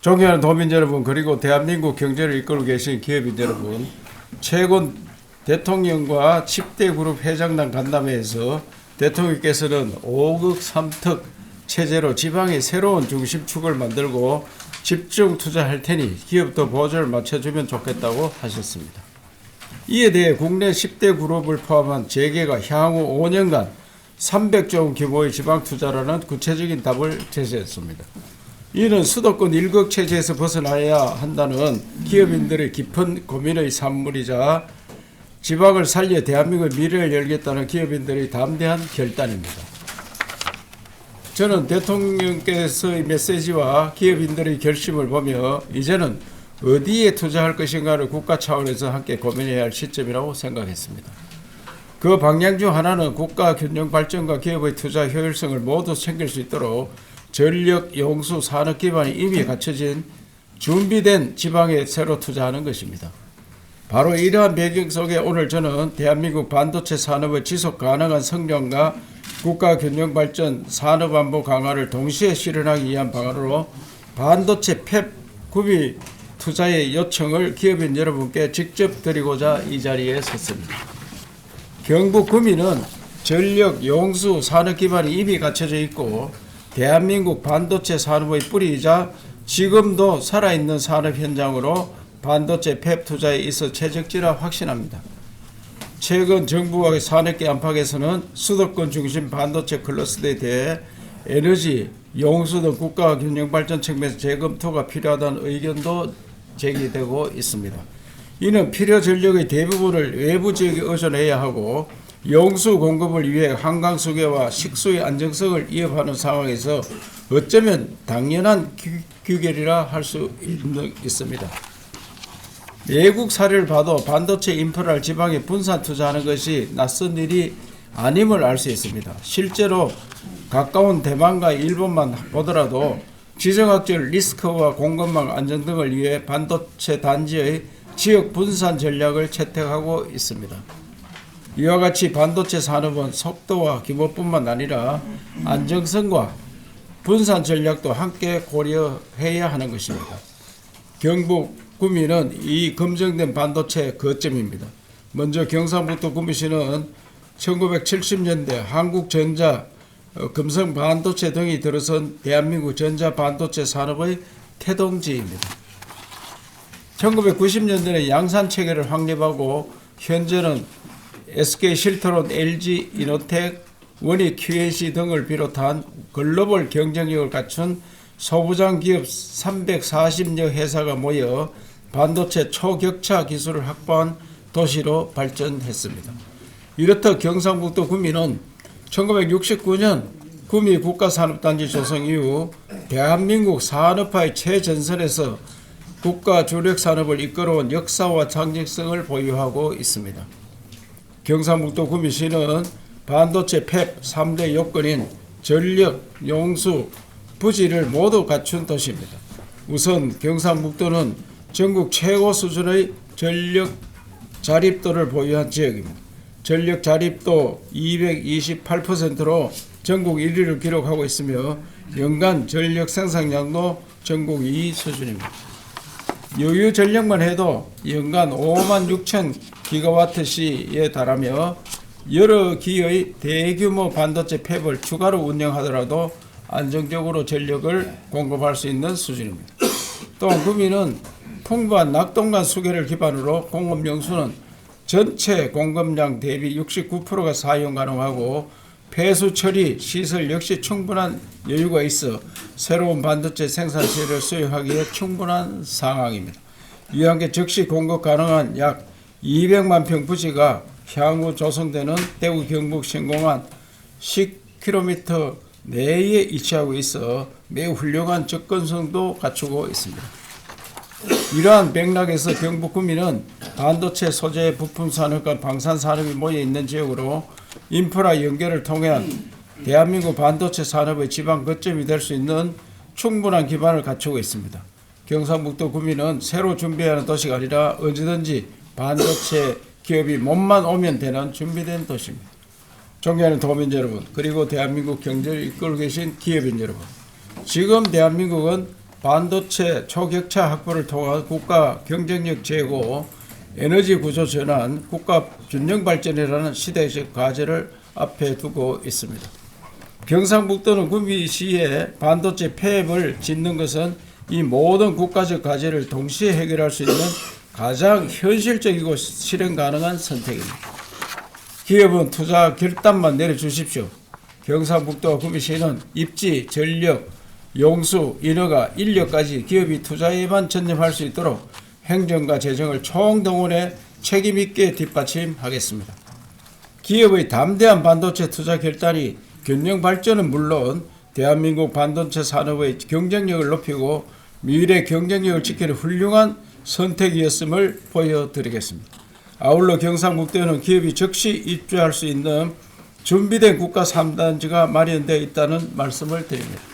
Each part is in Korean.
존경하는 도민 여러분 그리고 대한민국 경제를 이끌고 계신 기업인 여러분 최근 대통령과 10대 그룹 회장단 간담회에서 대통령께서는 5억 3특 체제로 지방의 새로운 중심축을 만들고 집중 투자할 테니 기업도 보조를 맞춰주면 좋겠다고 하셨습니다. 이에 대해 국내 10대 그룹을 포함한 재계가 향후 5년간 300조 원 규모의 지방 투자라는 구체적인 답을 제시했습니다. 이는 수도권 일극 체제에서 벗어나야 한다는 기업인들의 깊은 고민의 산물이자 지방을 살려 대한민국의 미래를 열겠다는 기업인들의 담대한 결단입니다. 저는 대통령께서의 메시지와 기업인들의 결심을 보며 이제는 어디에 투자할 것인가를 국가 차원에서 함께 고민해야 할 시점이라고 생각했습니다. 그 방향 중 하나는 국가 균형 발전과 기업의 투자 효율성을 모두 챙길 수 있도록 전력, 용수, 산업 기반이 이미 갖춰진 준비된 지방에 새로 투자하는 것입니다. 바로 이러한 배경 속에 오늘 저는 대한민국 반도체 산업의 지속 가능한 성장과 국가 균형 발전, 산업 안보 강화를 동시에 실현하기 위한 방안으로 반도체 팹 구비 투자의 요청을 기업인 여러분께 직접 드리고자 이 자리에 섰습니다. 경북 구미는 전력, 용수, 산업 기반이 이미 갖춰져 있고 대한민국 반도체 산업의 뿌리이자 지금도 살아있는 산업 현장으로 반도체 팹 투자에 있어 최적지라 확신합니다. 최근 정부와 산업계 안팎에서는 수도권 중심 반도체 클러스터에 대해 에너지, 용수 등 국가 균형 발전 측면에서 재검토가 필요하다는 의견도 제기되고 있습니다. 이는 필요 전력의 대부분을 외부 지역에 의존해야 하고 용수 공급을 위해 한강 수계와 식수의 안정성을 위협하는 상황에서 어쩌면 당연한 규, 규결이라 할 수 있습니다. 외국 사례를 봐도 반도체 인프라를 지방에 분산 투자하는 것이 낯선 일이 아님을 알 수 있습니다. 실제로 가까운 대만과 일본만 보더라도 지정학적 리스크와 공급망 안정 등을 위해 반도체 단지의 지역 분산 전략을 채택하고 있습니다. 이와 같이 반도체 산업은 속도와 규모뿐만 아니라 안정성과 분산 전략도 함께 고려해야 하는 것입니다. 경북 구미는 이 검증된 반도체 거점입니다. 먼저 경상북도 구미시는 1970년대 한국전자, 어, 금성 반도체 등이 들어선 대한민국 전자 반도체 산업의 태동지입니다. 1990년대에 양산 체계를 확립하고 현재는 SK 실트론, LG 이노텍, 원익 QNC 등을 비롯한 글로벌 경쟁력을 갖춘 소부장 기업 340여 회사가 모여 반도체 초격차 기술을 확보한 도시로 발전했습니다. 이렇다 경상북도 구미는 1969년 구미 국가산업단지 조성 이후 대한민국 산업화의 최전선에서 국가 주력 산업을 이끌어온 역사와 창직성을 보유하고 있습니다. 경상북도 구미시는 반도체 팹 3대 요건인 전력, 용수, 부지를 모두 갖춘 도시입니다. 우선 경상북도는 전국 최고 수준의 전력 자립도를 보유한 지역입니다. 전력 자립도 228%로 전국 1위를 기록하고 있으며 연간 전력 생산량도 전국 2위 수준입니다. 여유 전력만 해도 연간 5만 6천 기가와트 시에 달하며 여러 기의 대규모 반도체 팹을 추가로 운영하더라도 안정적으로 전력을 공급할 수 있는 수준입니다. 또한 구미는 풍부한 낙동강 수계를 기반으로 공급 명수는 전체 공급량 대비 69%가 사용 가능하고 폐수 처리 시설 역시 충분한 여유가 있어 새로운 반도체 생산 시를 수행하기에 충분한 상황입니다. 이와 함께 즉시 공급 가능한 약 200만 평 부지가 향후 조성되는 대구 경북 신공항 10km 내에 위치하고 있어 매우 훌륭한 접근성도 갖추고 있습니다. 이러한 맥락에서 경북 구민은 반도체 소재 부품 산업과 방산 산업이 모여 있는 지역으로 인프라 연결을 통한 대한민국 반도체 산업의 지방 거점이 될 수 있는 충분한 기반을 갖추고 있습니다. 경상북도 구민은 새로 준비하는 도시가 아니라 언제든지 반도체 기업이 몸만 오면 되는 준비된 도시입니다. 존경하는 도민 여러분, 그리고 대한민국 경제를 이끌고 계신 기업인 여러분. 지금 대한민국은 반도체 초격차 확보를 통한 국가 경쟁력 제고, 에너지 구조 전환, 국가 균형 발전이라는 시대적 과제를 앞에 두고 있습니다. 경상북도는 구미시에 반도체 폐업을 짓는 것은 이 모든 국가적 과제를 동시에 해결할 수 있는 가장 현실적이고 실행 가능한 선택입니다. 기업은 투자 결단만 내려주십시오. 경상북도와 구미시는 입지, 전력, 용수, 인허가, 인력까지 기업이 투자에만 전념할 수 있도록 행정과 재정을 총동원해 책임있게 뒷받침하겠습니다. 기업의 담대한 반도체 투자 결단이 균형 발전은 물론 대한민국 반도체 산업의 경쟁력을 높이고 미래 경쟁력을 지키는 훌륭한 선택이었음을 보여드리겠습니다. 아울러 경상북도에는 기업이 즉시 입주할 수 있는 준비된 국가 3단지가 마련되어 있다는 말씀을 드립니다.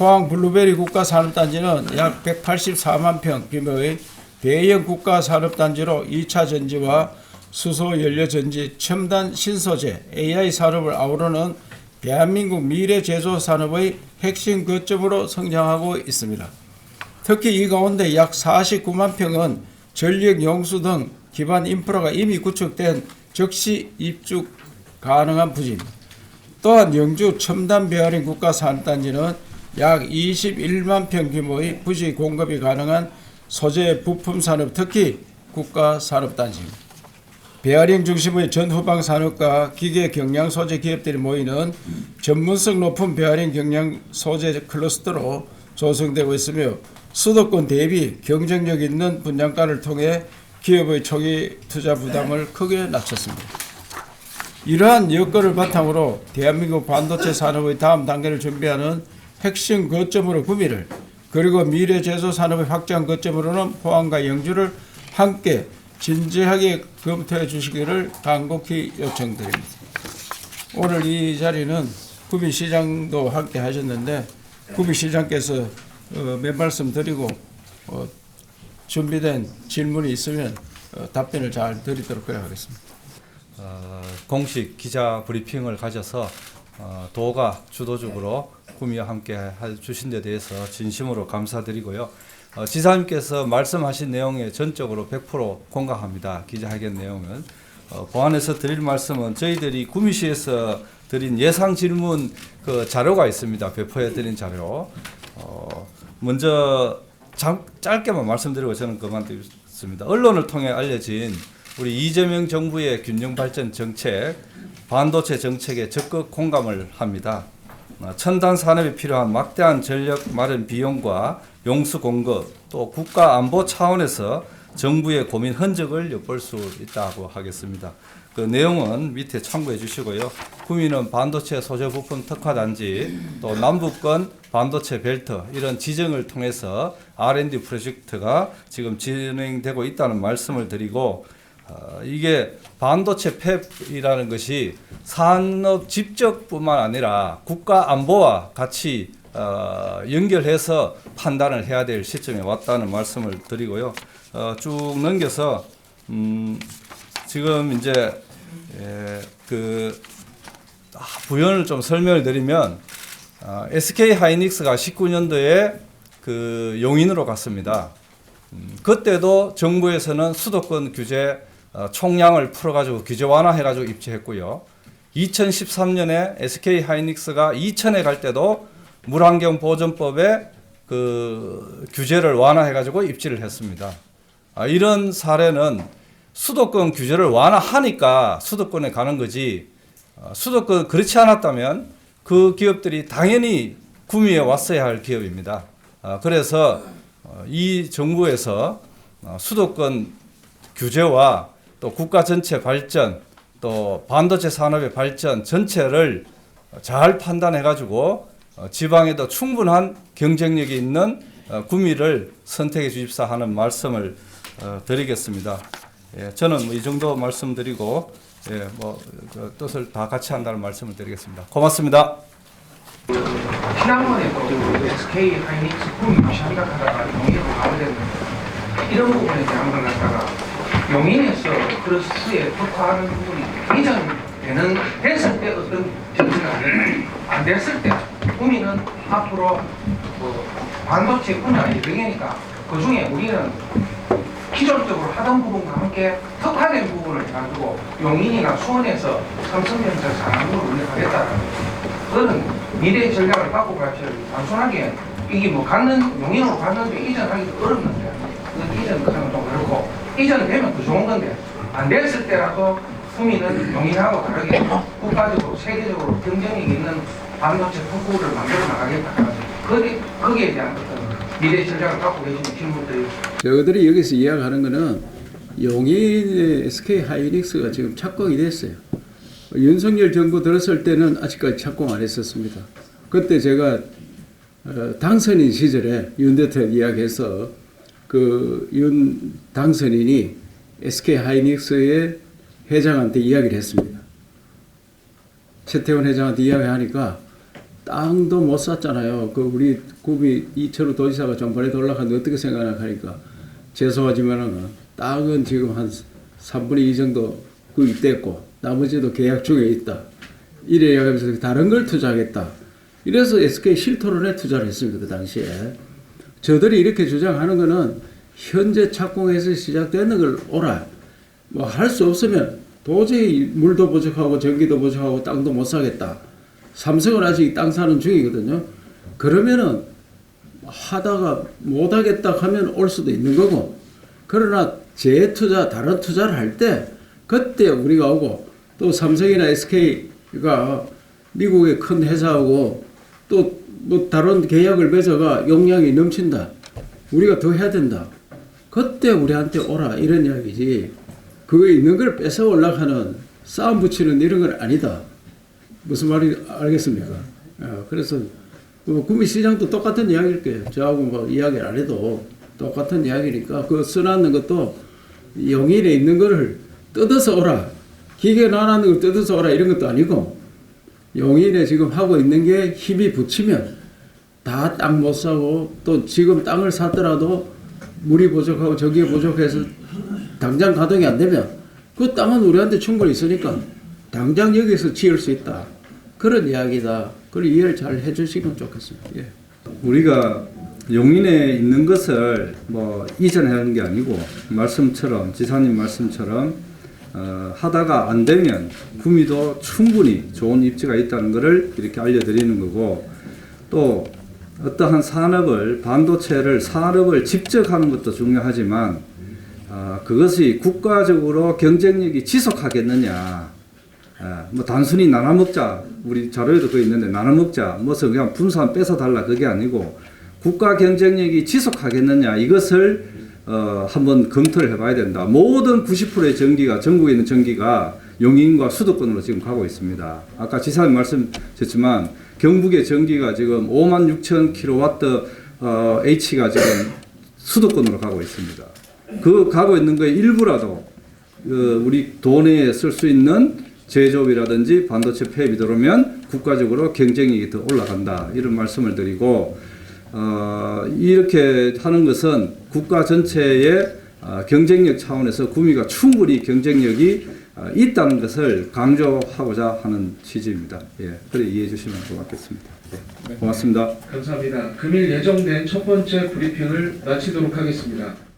포항 블루베리 국가산업단지는 약 184만 평 규모의 대형 국가산업단지로 2차 전지와 수소 연료 전지, 첨단 신소재, AI 산업을 아우르는 대한민국 미래 제조 산업의 핵심 거점으로 성장하고 있습니다. 특히 이 가운데 약 49만 평은 전력 용수 등 기반 인프라가 이미 구축된 즉시 입주 가능한 부지입니다. 또한 영주 첨단 베어링 국가 산업단지는 약 21만 평 규모의 부지 공급이 가능한 소재 부품 산업 특히 국가 산업 단지입니다. 베어링 중심의 전후방 산업과 기계 경량 소재 기업들이 모이는 전문성 높은 베어링 경량 소재 클러스터로 조성되고 있으며 수도권 대비 경쟁력 있는 분양가를 통해 기업의 초기 투자 부담을 크게 낮췄습니다. 이러한 여건을 바탕으로 대한민국 반도체 산업의 다음 단계를 준비하는 핵심 거점으로 구미를 그리고 미래 제조 산업의 확장 거점으로는 포항과 영주를 함께 진지하게 검토해 주시기를 간곡히 요청드립니다. 오늘 이 자리는 구미시장도 함께 하셨는데 구미시장께서 어, 몇 말씀 드리고 어, 준비된 질문이 있으면 어, 답변을 잘 드리도록 하겠습니다. 어, 공식 기자 브리핑을 가져서 어, 도가 주도적으로 구미와 함께 해 주신 데 대해서 진심으로 감사드리고요. 어, 지사님께서 말씀하신 내용에 전적으로 100% 공감합니다. 기자회견 내용은 어, 보안에서 드릴 말씀은 저희들이 구미시에서 드린 예상 질문 그 자료가 있습니다. 배포해 드린 자료. 어, 먼저 잠, 짧게만 말씀드리고 저는 그만두겠습니다. 언론을 통해 알려진 우리 이재명 정부의 균형 발전 정책, 반도체 정책에 적극 공감을 합니다. 어, 첨단 산업에 필요한 막대한 전력 마련 비용과 용수 공급, 또 국가 안보 차원에서 정부의 고민 흔적을 엿볼 수 있다고 하겠습니다. 그 내용은 밑에 참고해 주시고요. 구미는 반도체 소재 부품 특화 단지, 또 남북권 반도체 벨트 이런 지정을 통해서 R&D 프로젝트가 지금 진행되고 있다는 말씀을 드리고 어, 이게 반도체 팹이라는 것이 산업 집적뿐만 아니라 국가 안보와 같이 어, 연결해서 판단을 해야 될 시점에 왔다는 말씀을 드리고요. 어, 쭉 넘겨서 음, 지금 이제 에, 그 아, 부연을 좀 설명을 드리면 아, SK 하이닉스가 19년도에 그 용인으로 갔습니다. 음, 그때도 정부에서는 수도권 규제 어, 총량을 풀어가지고 규제 완화해가지고 입주했고요. 2013년에 SK 하이닉스가 이천에 갈 때도 물환경 보전법에 그 규제를 완화해가지고 입지를 했습니다. 아, 이런 사례는 수도권 규제를 완화하니까 수도권에 가는 거지 어, 수도권 그렇지 않았다면 그 기업들이 당연히 구미에 왔어야 할 기업입니다. 아, 그래서 어, 이 정부에서 어, 수도권 규제와 또 국가 전체 발전 또 반도체 산업의 발전 전체를 잘 판단해 가지고 어, 지방에도 충분한 경쟁력이 있는 어, 구미를 선택해 주십사 하는 말씀을 어, 드리겠습니다. 예, 저는 뭐이 정도 말씀드리고 예, 뭐그 뜻을 다 같이 한다는 말씀을 드리겠습니다. 고맙습니다. 지난번에도 SK 하이닉스 시작하다가 용인으로 가버렸는데 이런 부분에 대한 걸 갖다가 용인에서 크로스에 특화하는 부분이 굉장히 되는 됐을 때 어떤 정치가 안 됐을 때 구미는 앞으로 뭐 반도체 분야 예정이니까 그 중에 우리는 기존적으로 하던 부분과 함께 특화된 부분을 해가지고 용인이나 수원에서 삼성전자 산업으로 운영하겠다는 그런 미래 전략을 갖고 가셔야 단순하게 이게 뭐 갖는 용인으로 갔는데 이전하기도 어렵는데 그 이전 하면 좀 그렇고 이전되면 더 좋은 건데 안 됐을 때라도 후미는 용인하고 다르게 국가적으로 세계적으로 경쟁력이 있는 반도체 특구를 만들어 나가겠다 거기, 거기에 대한 어떤 미래 전략을 갖고 계시는 질문들이 저들이 여기서 이야기하는 거는 용인의 SK 하이닉스가 지금 착공이 됐어요. 윤석열 정부 들었을 때는 아직까지 착공 안 했었습니다. 그때 제가 어, 당선인 시절에 윤 대통령 이야기해서 그 윤 당선인이 SK 하이닉스의 회장한테 이야기를 했습니다. 최태원 회장한테 이야기하니까 땅도 못 샀잖아요. 그 우리 구비 이철우 도지사가 전번에 올라갔는데 어떻게 생각하나 하니까 죄송하지만은 땅은 지금 한 3분의 2 정도 구입됐고 나머지도 계약 중에 있다. 이래 하면서 다른 걸 투자하겠다. 이래서 SK 실토론에 투자를 했습니다. 그 당시에. 저들이 이렇게 주장하는 거는 현재 착공해서 시작되는 걸 오라. 뭐 할 수 없으면 도저히 물도 부족하고 전기도 부족하고 땅도 못 사겠다. 삼성은 아직 땅 사는 중이거든요. 그러면은 하다가 못 하겠다 하면 올 수도 있는 거고. 그러나 재투자 다른 투자를 할 때 그때 우리가 오고 또 삼성이나 SK가 미국의 큰 회사하고 또 뭐 다른 계약을 맺어가 용량이 넘친다. 우리가 더 해야 된다. 그때 우리한테 오라 이런 이야기지. 그거 있는 걸 뺏어 올라가는 싸움 붙이는 이런 건 아니다. 무슨 말이 알겠습니까? 어, 그래서 뭐 구미시장도 똑같은 이야기일 거예요. 저하고 뭐 이야기를 안 해도 똑같은 이야기니까 그 써놨는 것도 용인에 있는 거를 뜯어서 오라. 기계 나놨는 걸 뜯어서 오라 이런 것도 아니고 용인에 지금 하고 있는 게 힘이 붙이면 다 땅 못 사고 또 지금 땅을 샀더라도 물이 부족하고 저기에 부족해서 당장 가동이 안 되면 그 땅은 우리한테 충분히 있으니까 당장 여기서 지을 수 있다. 그런 이야기다. 그걸 이해를 잘 해주시면 좋겠습니다. 예. 우리가 용인에 있는 것을 뭐 이전하는 게 아니고 말씀처럼 지사님 말씀처럼 어, 하다가 안 되면 구미도 충분히 좋은 입지가 있다는 것을 이렇게 알려드리는 거고 또 어떠한 산업을 반도체를 산업을 직접 하는 것도 중요하지만 아, 그것이 국가적으로 경쟁력이 지속하겠느냐. 아, 뭐 단순히 나눠 먹자 우리 자료에도 그거 있는데 나눠 먹자 뭐서 그냥 분산 뺏어 달라 그게 아니고 국가 경쟁력이 지속하겠느냐. 이것을 어, 한번 검토를 해봐야 된다. 모든 90%의 전기가 전국에 있는 전기가 용인과 수도권으로 지금 가고 있습니다. 아까 지사님 말씀하셨지만 경북의 전기가 지금 5만 6천 킬로와트 어, H가 지금 수도권으로 가고 있습니다. 그 가고 있는 거에 일부라도 어, 우리 돈에 쓸 수 있는 제조업이라든지 반도체 폐업이 들어오면 국가적으로 경쟁력이 더 올라간다 이런 말씀을 드리고 어, 이렇게 하는 것은 국가 전체의 어, 경쟁력 차원에서 구미가 충분히 경쟁력이 어, 있다는 것을 강조하고자 하는 취지입니다. 예, 그래 이해해 주시면 고맙겠습니다. 예, 고맙습니다. 감사합니다. 금일 예정된 첫 번째 브리핑을 마치도록 하겠습니다.